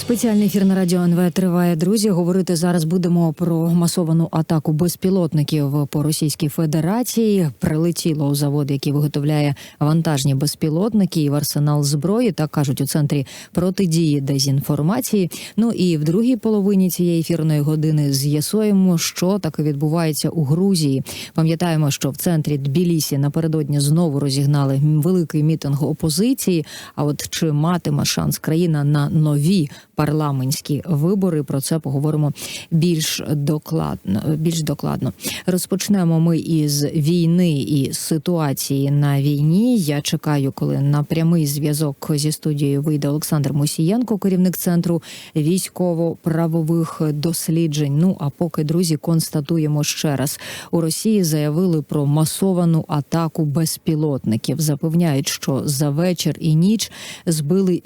Спеціальний ефір на радіо НВ триває. Друзі, говорити зараз будемо про масовану атаку безпілотників по Російській Федерації. Прилетіло у завод, який виготовляє вантажні безпілотники і в арсенал зброї. Так кажуть у центрі протидії дезінформації. Ну і в другій половині цієї ефірної години з'ясуємо, що таке відбувається у Грузії. Пам'ятаємо, що в центрі Тбілісі напередодні знову розігнали великий мітинг опозиції. А от чи матиме шанс країна на нові парламентські вибори? Про це поговоримо більш докладно. Більш докладно розпочнемо ми із війни і ситуації на війні. Я чекаю, коли на прямий зв'язок зі студією вийде Олександр Мусієнко, керівник центру військово-правових досліджень. Ну а поки друзі констатуємо ще раз: у Росії заявили про масовану атаку безпілотників. Запевняють, що за вечір і ніч збили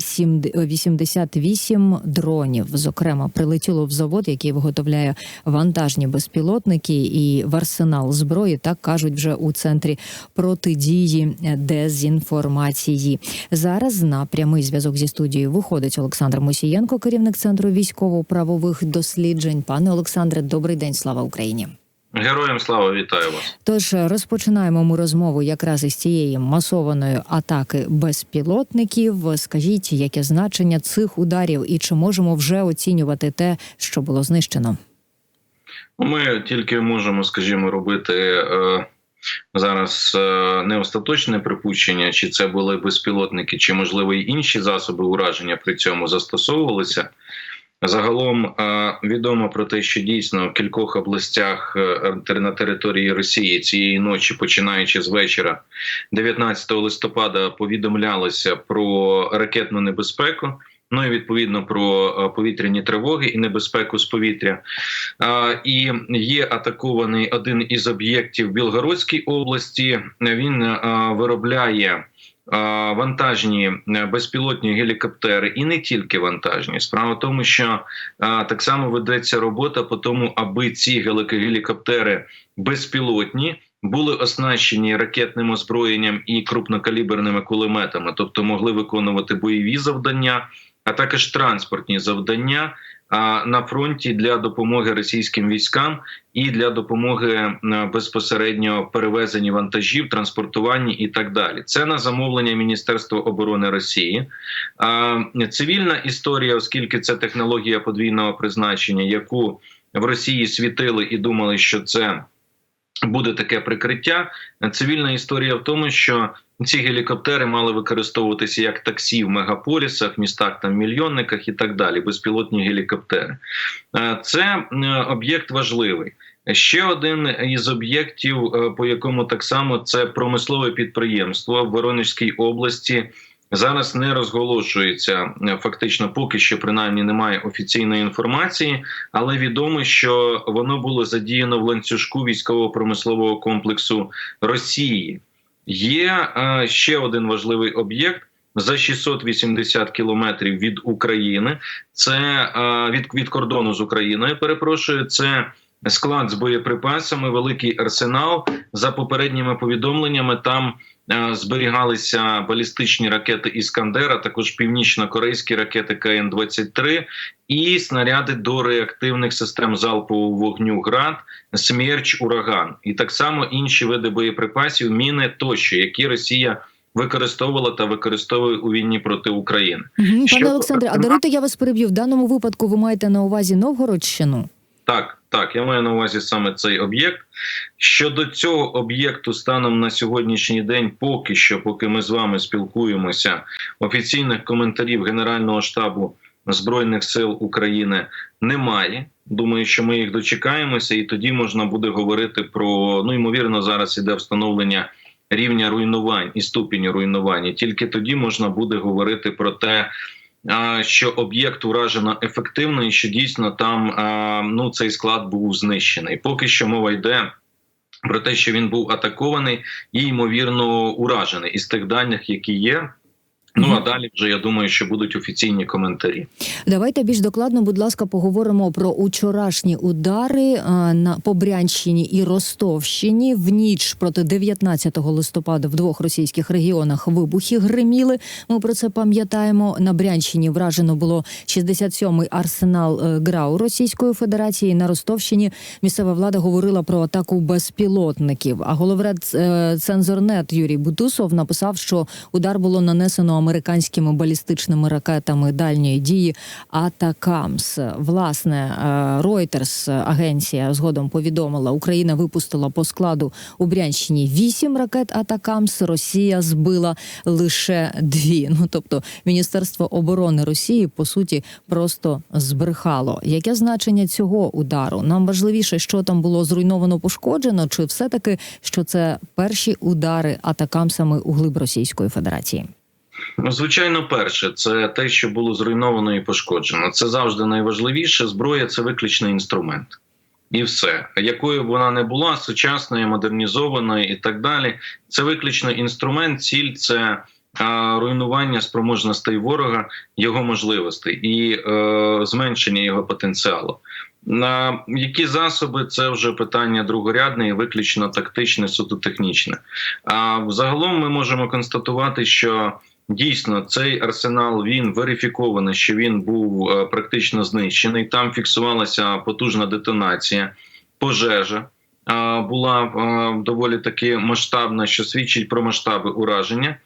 88 дронів. Зокрема, прилетіло в завод, який виготовляє вантажні безпілотники, і в арсенал зброї так кажуть вже у центрі протидії дезінформації. Зараз на прямий зв'язок зі студією виходить Олександр Мусієнко, керівник центру військово-правових досліджень. Пане Олександре, добрий день, слава Україні. Героям слава вітаю вас. Тож розпочинаємо ми розмову якраз із цієї масованої атаки безпілотників. Скажіть, яке значення цих ударів, і чи можемо вже оцінювати те, що було знищено? Ми тільки можемо, скажімо, робити е, зараз е, не остаточне припущення, чи це були безпілотники, чи можливо й інші засоби ураження при цьому застосовувалися. Загалом е, відомо про те, що дійсно в кількох областях е, на території Росії цієї ночі, починаючи з вечора, 19 листопада, повідомлялося про ракетну небезпеку. Ну і відповідно про е, повітряні тривоги і небезпеку з повітря. І є атакований один із об'єктів Білгородській області. Він виробляє вантажні е, безпілотні гелікоптери, і не тільки вантажні. Справа в тому, що так само ведеться робота по тому, аби ці гелікоптери безпілотні. Були оснащені ракетним озброєнням і крупнокаліберними кулеметами, тобто могли виконувати бойові завдання, а також транспортні завдання на фронті для допомоги російським військам і для допомоги е, безпосередньо перевезенні вантажів, транспортуванні і так далі. Це на замовлення Міністерства оборони Росії. Цивільна історія, оскільки це технологія подвійного призначення, яку в Росії світили і думали, що це буде таке прикриття. Цивільна історія в тому, що ці гелікоптери мали використовуватися як таксі в мегаполісах, містах там мільйонниках і так далі. Безпілотні гелікоптери. Е, це е, об'єкт важливий. Ще один із об'єктів, е, по якому так само це промислове підприємство в Воронежській області. Зараз не розголошується фактично, поки що принаймні немає офіційної інформації, але відомо, що воно було задіяно в ланцюжку військово-промислового комплексу Росії. Є е, ще один важливий об'єкт. За 680 кілометрів від України, це е, від від кордону з Україною. Перепрошую, це склад з боєприпасами, великий арсенал. За попередніми повідомленнями там зберігалися балістичні ракети Іскандера, також північно-корейські ракети КН 23 і снаряди до реактивних систем залпового вогню ГРАД, смерч, ураган, і так само інші види боєприпасів, міни тощо, які Росія. Використовувала та використовує у війні проти України, угу. пане. Олександре. А даруйте, я вас переб'ю в даному випадку. Ви маєте на увазі Новгородщину? Так, так, я маю на увазі саме цей об'єкт. Щодо цього об'єкту, станом на сьогоднішній день, поки що, поки ми з вами спілкуємося, офіційних коментарів Генерального штабу збройних сил України немає. Думаю, що ми їх дочекаємося, і тоді можна буде говорити про ну ймовірно, зараз іде встановлення рівня руйнувань і ступіню руйнування. Тільки тоді можна буде говорити про те що об'єкт уражено ефективно, і що дійсно там ну цей склад був знищений. Поки що мова йде. Про те, що він був атакований і ймовірно уражений із тих даних, які є, Ну а далі вже я думаю, що будуть офіційні коментарі. Давайте більш докладно, будь ласка, поговоримо про учорашні удари на по Брянщині і Ростовщині. В ніч проти 19 листопада в двох російських регіонах вибухи гриміли. Ми про це пам'ятаємо. На Брянщині вражено було 67-й арсенал е, ГРАУ Російської Федерації. На Ростовщині місцева влада говорила про атаку безпілотників. А головред е, цензорнет Юрій Бутусов написав, що удар було нанесено американськими балістичними ракетами дальньої дії Атакамс. Власне, е, Reuters, е, агенція згодом повідомила, Україна випустила по складу у Брянщині вісім ракет Атакамс. Росія збила лише дві. Ну тобто, Міністерство оборони Росії по суті просто збрехало. Яке значення цього удару? Нам важливіше, що там було зруйновано, пошкоджено, чи все таки що це перші удари атакамсами у глиб Російської Федерації? Ну, звичайно, перше, це те, що було зруйновано і пошкоджено. Це завжди найважливіше. Зброя це виключний інструмент. І все, якою б вона не була, сучасною, модернізованою і так далі. Це виключно інструмент, ціль це а, руйнування спроможностей ворога, його можливостей і е, зменшення його потенціалу. На які засоби це вже питання другорядне і виключно тактичне, суто технічне. А загалом ми можемо констатувати, що Дійсно, цей арсенал він верифікований, що він був е, практично знищений. Там фіксувалася потужна детонація, пожежа е, була е, доволі таки масштабна, що свідчить про масштаби ураження.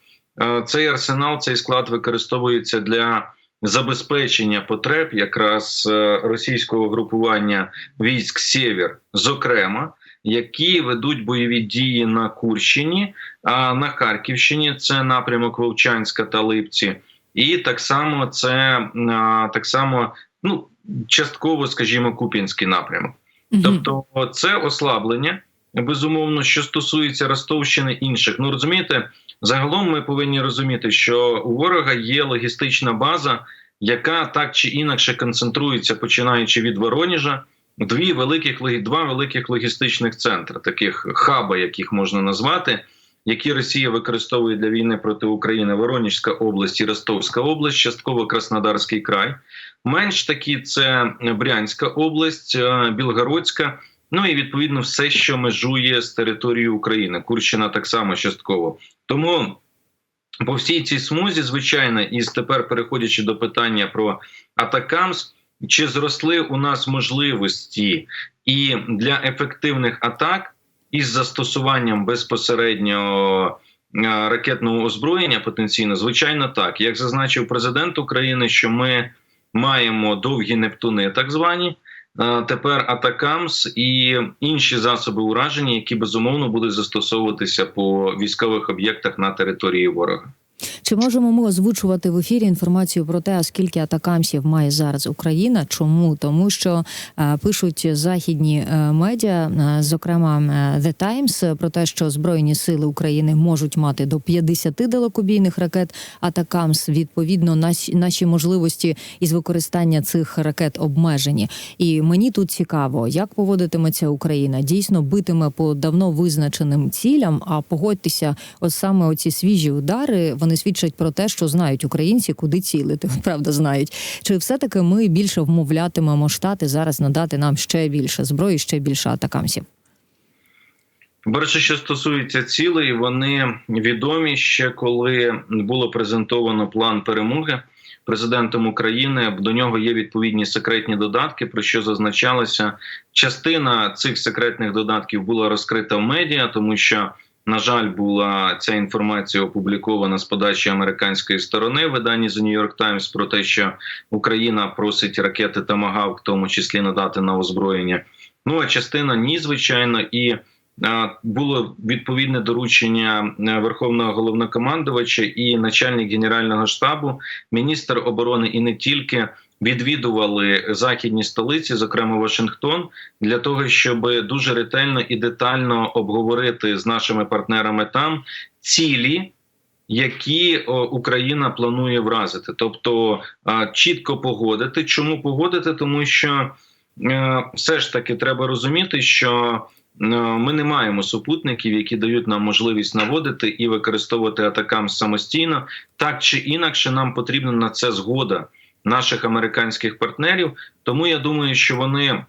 Цей арсенал, цей склад використовується для забезпечення потреб якраз російського групування військ Сєвєр, зокрема, які ведуть бойові дії на Курщині. А на Харківщині це напрямок Вовчанська та Липці, і так само це так само, ну частково, скажімо, Куп'янський напрямок. Тобто, це ослаблення безумовно, що стосується Ростовщини інших. Ну розумієте, загалом ми повинні розуміти, що у ворога є логістична база, яка так чи інакше концентрується, починаючи від Вороніжа. Дві великих два великих логістичних центри, таких хаба, яких можна назвати, які Росія використовує для війни проти України: Воронежська область і Ростовська область, частково Краснодарський край. Менш такі це Брянська область, е, Білгородська. Ну і відповідно все, що межує з територією України. Курщина так само частково. Тому по всій цій смузі, звичайно, і тепер переходячи до питання про Атакамс, чи зросли у нас можливості і для ефективних атак із застосуванням безпосередньо е, ракетного озброєння потенційно, звичайно, так. Як зазначив президент України, що ми маємо довгі Нептуни, так звані. е, Тепер Атакамс і інші засоби ураження, які безумовно будуть застосовуватися по військових об'єктах на території ворога. Чи можемо ми озвучувати в ефірі інформацію про те, скільки атакамсів має зараз Україна? Чому тому, що е, пишуть західні е, медіа, е, зокрема е, The Times, про те, що збройні сили України можуть мати до 50 далекобійних ракет Атакамс. Відповідно, наші, наші можливості із використання цих ракет обмежені. І мені тут цікаво, як поводитиметься Україна. Дійсно битиме по давно визначеним цілям. А погодьтеся, ось саме оці свіжі удари вони свідчать про те, що знають українці, куди цілити. Правда, знають. Чи все таки ми більше вмовлятимемо штати зараз надати нам ще більше зброї, ще більше атакамсів? Перше, що стосується цілей, вони відомі ще коли було презентовано план перемоги президентом України. До нього є відповідні секретні додатки, про що зазначалося. Частина цих секретних додатків була розкрита в медіа, тому що. На жаль, була ця інформація опублікована з подачі американської сторони виданні The New York Times про те, що Україна просить ракети Тамагавк, в тому числі надати на озброєння. Ну а частина ні, звичайно, і е, було відповідне доручення е, Верховного головнокомандувача і начальник генерального штабу, міністр оборони і не тільки відвідували західні столиці, зокрема Вашингтон, для того, щоб дуже ретельно і детально обговорити з нашими партнерами там цілі. Які Україна планує вразити, тобто чітко погодити. Чому погодити? Тому що е, все ж таки треба розуміти, що ми не маємо супутників, які дають нам можливість наводити і використовувати атакам самостійно. Так чи інакше, нам потрібна на це згода наших американських партнерів. Тому я думаю, що вони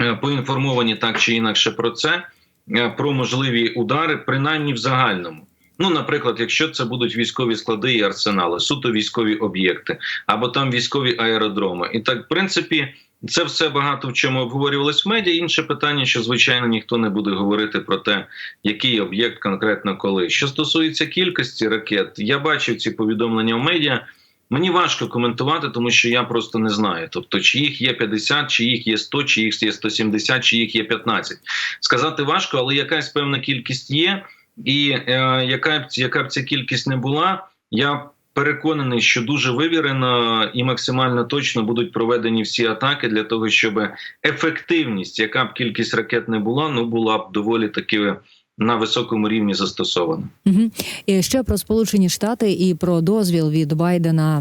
е, поінформовані так чи інакше про це, е, про можливі удари, принаймні в загальному. Ну, наприклад, якщо це будуть військові склади і арсенали, суто військові об'єкти, або там військові аеродроми, і так, в принципі, це все багато в чому обговорювалось в медіа. Інше питання, що звичайно ніхто не буде говорити про те, який об'єкт конкретно коли. Що стосується кількості ракет, я бачив ці повідомлення в медіа. Мені важко коментувати, тому що я просто не знаю. Тобто, чи їх є 50, чи їх є 100, чи їх є 170, чи їх є 15. Сказати важко, але якась певна кількість є. І е, яка б яка б ця кількість не була, я переконаний, що дуже вивірено і максимально точно будуть проведені всі атаки для того, щоб ефективність, яка б кількість ракет не була, ну була б доволі таки на високому рівні застосована. Угу. І ще про Сполучені Штати і про дозвіл від Байдена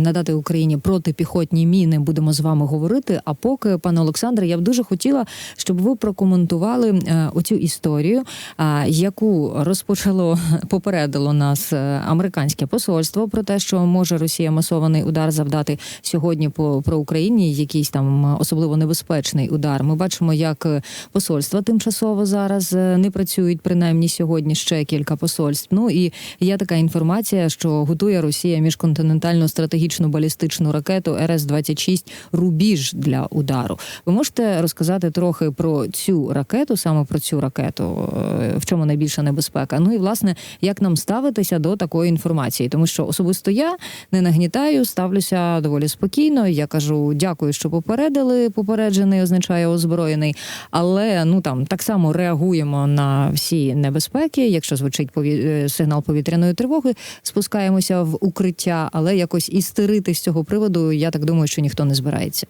надати Україні протипіхотні міни будемо з вами говорити. А поки, пане Олександре, я б дуже хотіла, щоб ви прокоментували а, оцю історію, а, яку розпочало попередило нас е, американське посольство про те, що може Росія масований удар завдати сьогодні по про Україні, якийсь там особливо небезпечний удар. Ми бачимо, як посольства тимчасово зараз е, не працюють принаймні сьогодні ще кілька посольств. Ну і є така інформація, що готує Росія міжконтинентальну стратегічну балістичну ракету РС 26 Рубіж для удару. Ви можете розказати трохи про цю ракету, саме про цю ракету, е, в чому найбільша небезпека? Ну і власне як нам ставитися до такої інформації, тому що особисто я не нагнітаю, ставлюся доволі спокійно. Я кажу, дякую, що попередили. Попереджений означає озброєний, але ну там так само реагуємо на всі небезпеки. Якщо звучить пові... е, сигнал повітряної тривоги, спускаємося в укриття, але якось істерити з цього приводу, я так думаю, що ніхто не збирається.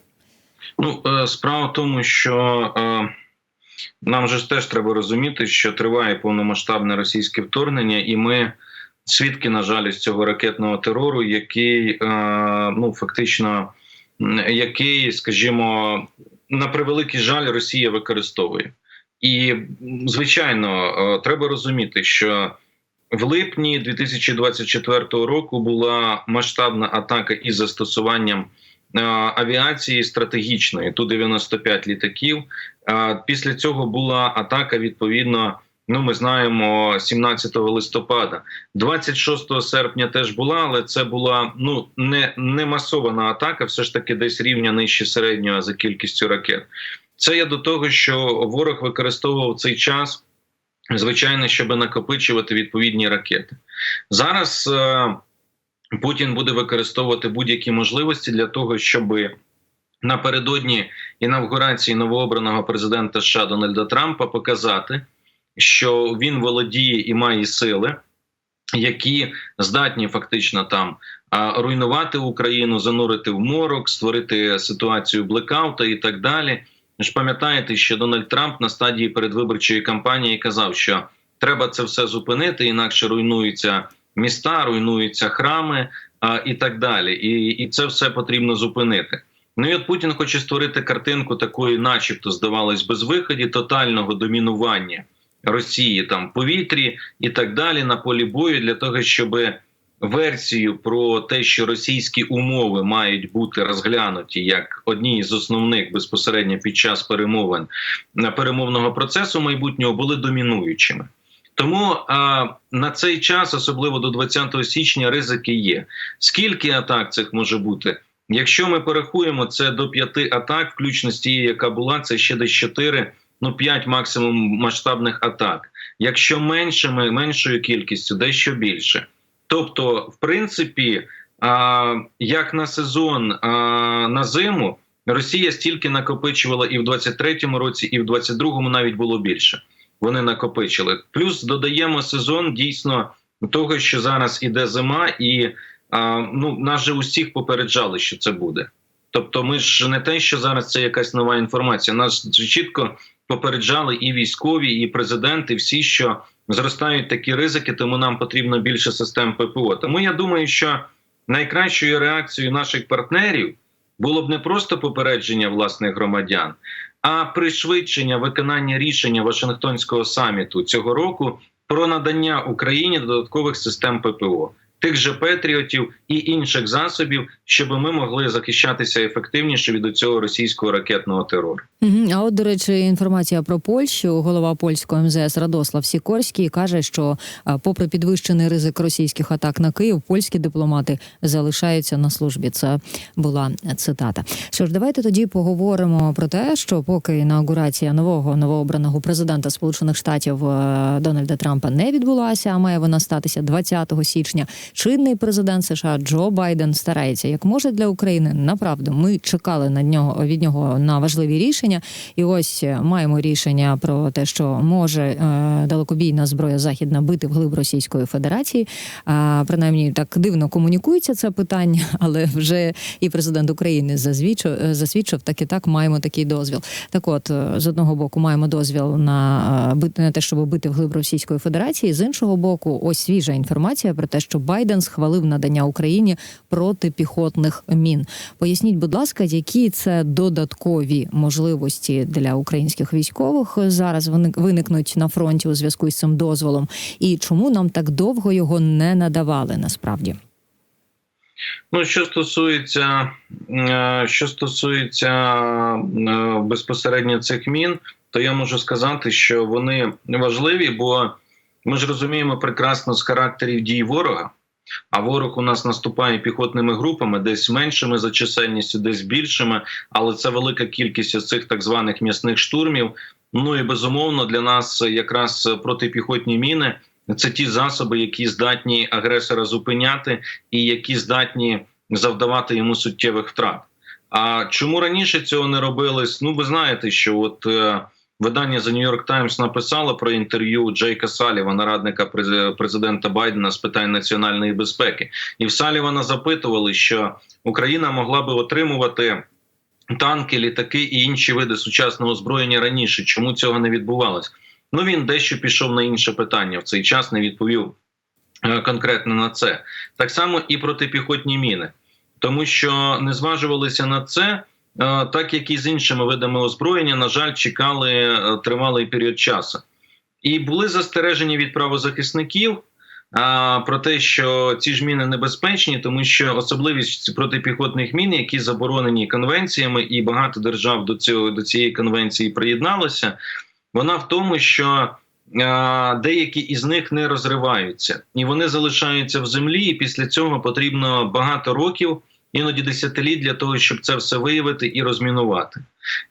Ну, е, справа в тому, що е, нам же теж треба розуміти, що триває повномасштабне російське вторгнення, і ми свідки, на жаль, з цього ракетного терору, який ну фактично, який, скажімо, на превеликий жаль, Росія використовує. І звичайно, е, треба розуміти, що в липні 2024 року була масштабна атака із застосуванням е, авіації стратегічної ту 95 літаків. Е, Після цього була атака. Відповідно, ну ми знаємо 17 листопада, 26 серпня теж була, але це була ну не, не масована атака, все ж таки десь рівня нижче середнього за кількістю ракет. Це я до того, що ворог використовував цей час, звичайно, щоб накопичувати відповідні ракети. Зараз е, Путін буде використовувати будь-які можливості для того, щоб напередодні інавгурації новообраного президента США Дональда Трампа показати, що він володіє і має сили, які здатні фактично там а, руйнувати Україну, занурити в морок, створити ситуацію блекаута і так далі. Ж пам'ятаєте, що Дональд Трамп на стадії передвиборчої кампанії казав, що треба це все зупинити, інакше руйнуються міста, руйнуються храми а, і так далі. І, і це все потрібно зупинити. Ну і от Путін хоче створити картинку такої, начебто, здавалось, безвиході, тотального домінування Росії там в повітрі і так далі на полі бою для того, щоб версію про те, що російські умови мають бути розглянуті як одні з основних безпосередньо під час перемовин на перемовного процесу майбутнього були домінуючими. Тому а, на цей час, особливо до 20 січня, ризики є. Скільки атак цих може бути? Якщо ми порахуємо це до п'яти атак, включно з тією, яка була, це ще десь 4, ну 5 максимум масштабних атак. Якщо меншими, меншою кількістю, дещо більше. Тобто, в принципі, як на сезон на зиму, Росія стільки накопичувала і в 23-му році, і в 22-му навіть було більше. Вони накопичили. Плюс додаємо сезон дійсно того, що зараз іде зима, і ну нас же усіх попереджали, що це буде. Тобто, ми ж не те, що зараз це якась нова інформація. Нас чітко попереджали і військові, і президенти, всі, що зростають такі ризики, тому нам потрібно більше систем ППО. Тому я думаю, що найкращою реакцією наших партнерів було б не просто попередження власних громадян, а пришвидшення виконання рішення Вашингтонського саміту цього року про надання Україні додаткових систем ППО, тих же Петріотів і інших засобів, щоб ми могли захищатися ефективніше від цього російського ракетного терору. А от, до речі, інформація про Польщу. Голова польського МЗС Радослав Сікорський каже, що попри підвищений ризик російських атак на Київ, польські дипломати залишаються на службі. Це була цитата. Що ж, давайте тоді поговоримо про те, що поки інаугурація нового новообраного президента Сполучених Штатів е, Дональда Трампа не відбулася, а має вона статися 20 січня. Чинний президент США Джо Байден старається як може для України. Направду ми чекали на нього від нього на важливі рішення, і ось е, маємо рішення про те, що може е, далекобійна зброя західна бити вглиб Російської Федерації. А принаймні так дивно комунікується це питання, але вже і президент України засвідчив, е, засвідчив так і так. Маємо такий дозвіл. Так, от е, з одного боку, маємо дозвіл на е, на те, щоб бити вглиб Російської Федерації. З іншого боку, ось свіжа інформація про те, що Байден схвалив надання Україні протипіхотних мін. Поясніть, будь ласка, які це додаткові можливості для українських військових зараз виникнуть на фронті у зв'язку із цим дозволом, і чому нам так довго його не надавали насправді? Ну, що стосується, е, що стосується е, безпосередньо цих мін, то я можу сказати, що вони важливі, бо ми ж розуміємо прекрасно з характерів дій ворога. А ворог у нас наступає піхотними групами, десь меншими за чисельністю, десь більшими, але це велика кількість цих так званих м'ясних штурмів. Ну і безумовно для нас якраз протипіхотні міни це ті засоби, які здатні агресора зупиняти і які здатні завдавати йому суттєвих втрат. А чому раніше цього не робилось? Ну, ви знаєте, що от е, видання The New York Times написало про інтерв'ю Джейка Салівана, радника президента Байдена з питань національної безпеки, і в Салівана запитували, що Україна могла би отримувати. Танки, літаки і інші види сучасного озброєння раніше. Чому цього не відбувалось? Ну він дещо пішов на інше питання в цей час, не відповів е, конкретно на це. Так само і протипіхотні міни, тому що не зважувалися на це, так як і з іншими видами озброєння, на жаль, чекали е, тривалий період часу. І були застереження від правозахисників. А, про те, що ці ж міни небезпечні, тому що особливість протипіхотних мін, які заборонені конвенціями, і багато держав до цього до цієї конвенції приєдналося, вона в тому, що деякі із них не розриваються, і вони залишаються в землі. І після цього потрібно багато років, іноді десятиліть для того, щоб це все виявити і розмінувати.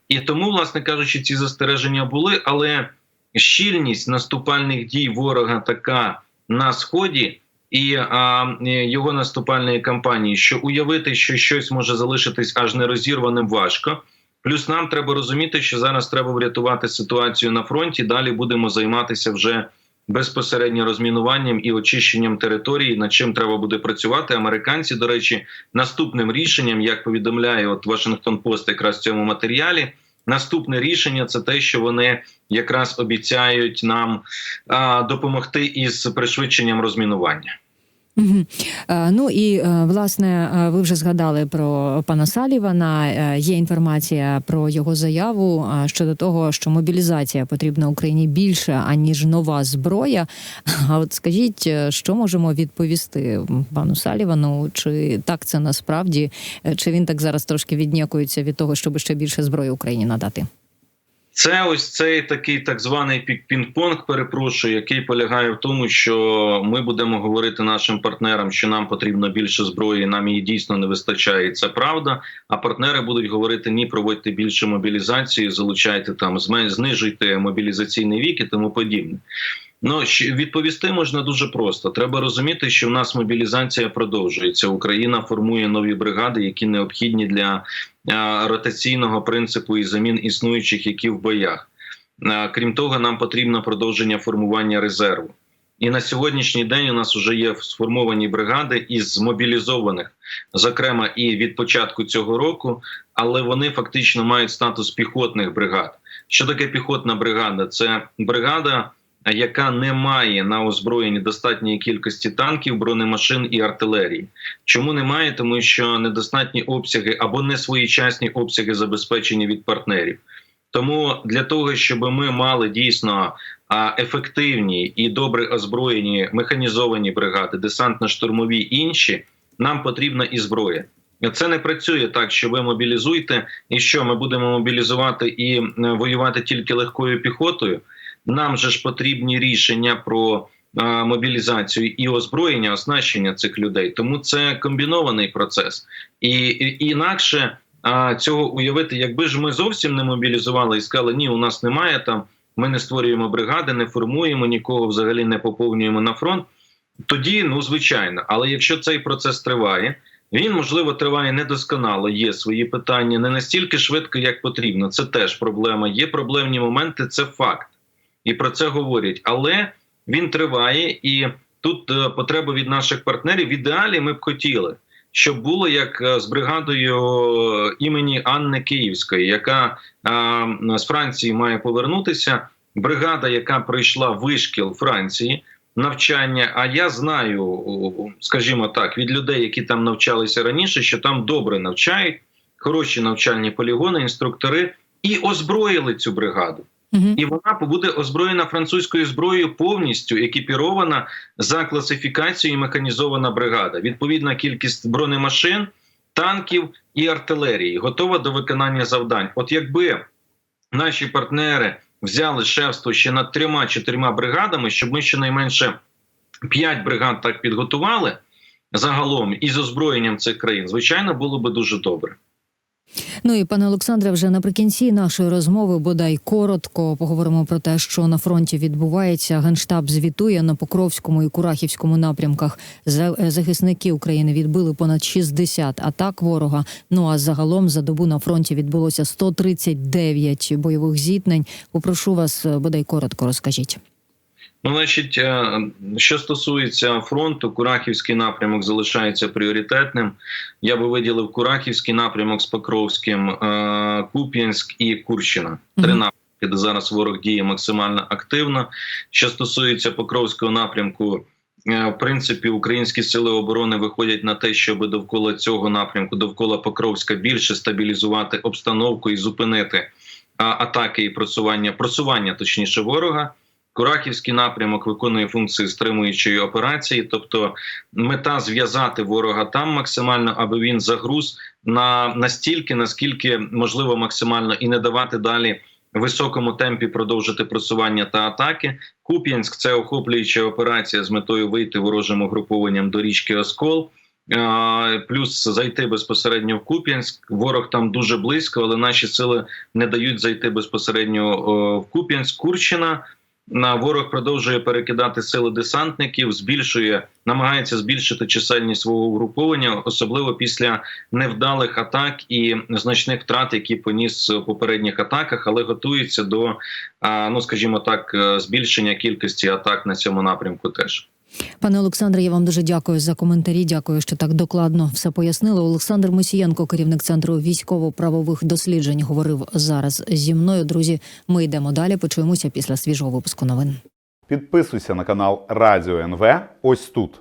І тому, власне кажучи, ці застереження були, але щільність наступальних дій ворога така на сході. І а, його наступальної кампанії, що уявити, що щось може залишитись аж нерозірваним, важко. Плюс нам треба розуміти, що зараз треба врятувати ситуацію на фронті. Далі будемо займатися вже безпосередньо розмінуванням і очищенням території, над чим треба буде працювати. Американці, до речі, наступним рішенням, як повідомляє от Вашингтон Пост, якраз в цьому матеріалі. Наступне рішення це те, що вони якраз обіцяють нам а, допомогти із пришвидшенням розмінування. Угу. Ну і е, власне, е, ви вже згадали про пана Салівана. Є інформація про його заяву щодо того, що мобілізація потрібна Україні більше аніж нова зброя. А от скажіть, що можемо відповісти пану Салівану? Чи так це насправді, чи він так зараз трошки віднякується від того, щоб ще більше зброї Україні надати? Це ось цей такий так званий пінг-понг, перепрошую, який полягає в тому, що ми будемо говорити нашим партнерам, що нам потрібно більше зброї, нам її дійсно не вистачає. і Це правда. А партнери будуть говорити: ні, проводьте більше мобілізації, залучайте там, знижуйте мобілізаційний вік і тому подібне. Ну відповісти можна дуже просто. Треба розуміти, що в нас мобілізація продовжується. Україна формує нові бригади, які необхідні для ротаційного принципу і замін існуючих, які в боях. Крім того, нам потрібно продовження формування резерву. І на сьогоднішній день у нас вже є сформовані бригади із змобілізованих, зокрема і від початку цього року, але вони фактично мають статус піхотних бригад. Що таке піхотна бригада? Це бригада, яка не має на озброєнні достатньої кількості танків, бронемашин і артилерії. Чому немає? Тому що недостатні обсяги або не своєчасні обсяги забезпечення від партнерів. Тому для того, щоб ми мали дійсно ефективні і добре озброєні механізовані бригади, десантно-штурмові інші, нам потрібна і зброя. Це не працює так, що ви мобілізуєте, і що ми будемо мобілізувати і воювати тільки легкою піхотою. Нам же ж потрібні рішення про е, мобілізацію і озброєння, оснащення цих людей. Тому це комбінований процес, і, і інакше а, цього уявити, якби ж ми зовсім не мобілізували і сказали, ні, у нас немає там. Ми не створюємо бригади, не формуємо нікого, взагалі не поповнюємо на фронт. Тоді, ну звичайно, але якщо цей процес триває, він можливо триває недосконало. Є свої питання, не настільки швидко, як потрібно. Це теж проблема. Є проблемні моменти, це факт, і про це говорять. Але він триває, і тут е, потреба від наших партнерів. В ідеалі ми б хотіли, щоб було як е, з бригадою е, імені Анни Київської, яка з Франції має повернутися. Бригада, яка пройшла вишкіл Франції, навчання. А я знаю, скажімо так, від людей, які там навчалися раніше, що там добре навчають, хороші навчальні полігони, інструктори, і озброїли цю бригаду. І вона буде озброєна французькою зброєю повністю екіпірована за класифікацією механізована бригада. Відповідна кількість бронемашин, танків і артилерії готова до виконання завдань. От якби наші партнери взяли шефство ще над трьома-чотирма бригадами, щоб ми щонайменше п'ять бригад так підготували загалом із озброєнням цих країн, звичайно, було би дуже добре. Ну і пане Олександре, вже наприкінці нашої розмови, бодай коротко поговоримо про те, що на фронті відбувається. Генштаб звітує на Покровському і Курахівському напрямках. Е, Захисники України відбили понад 60 атак ворога. Ну а загалом за добу на фронті відбулося 139 бойових зіткнень. Попрошу вас е, бодай коротко розкажіть. Ну, значить, е, що стосується фронту, Курахівський напрямок залишається пріоритетним. Я би виділив Курахівський напрямок з Покровським, е, Куп'янськ і Курщина. Три напрямки, де зараз ворог діє максимально активно. Що стосується Покровського напрямку, е, в принципі, українські сили оборони виходять на те, щоб довкола цього напрямку, довкола Покровська, більше стабілізувати обстановку і зупинити атаки і просування, просування точніше ворога. Кураківський напрямок виконує функції стримуючої операції, тобто мета зв'язати ворога там максимально, аби він загруз на настільки, наскільки можливо максимально, і не давати далі високому темпі продовжити просування та атаки. Куп'янськ це охоплююча операція з метою вийти ворожим угрупованням до річки Оскол. Плюс зайти безпосередньо в Куп'янськ. Ворог там дуже близько, але наші сили не дають зайти безпосередньо в Куп'янськ. Курщина на ворог продовжує перекидати сили десантників, збільшує, намагається збільшити чисельність свого угруповання, особливо після невдалих атак і значних втрат, які поніс в попередніх атаках, але готується до ну скажімо так, е, збільшення кількості атак на цьому напрямку. Теж Пане Олександре, я вам дуже дякую за коментарі. Дякую, що так докладно все пояснили. Олександр Мосієнко, керівник центру військово-правових досліджень, говорив зараз зі мною. Друзі, ми йдемо далі. Почуємося після свіжого випуску новин. Підписуйся на канал Радіо НВ ось тут.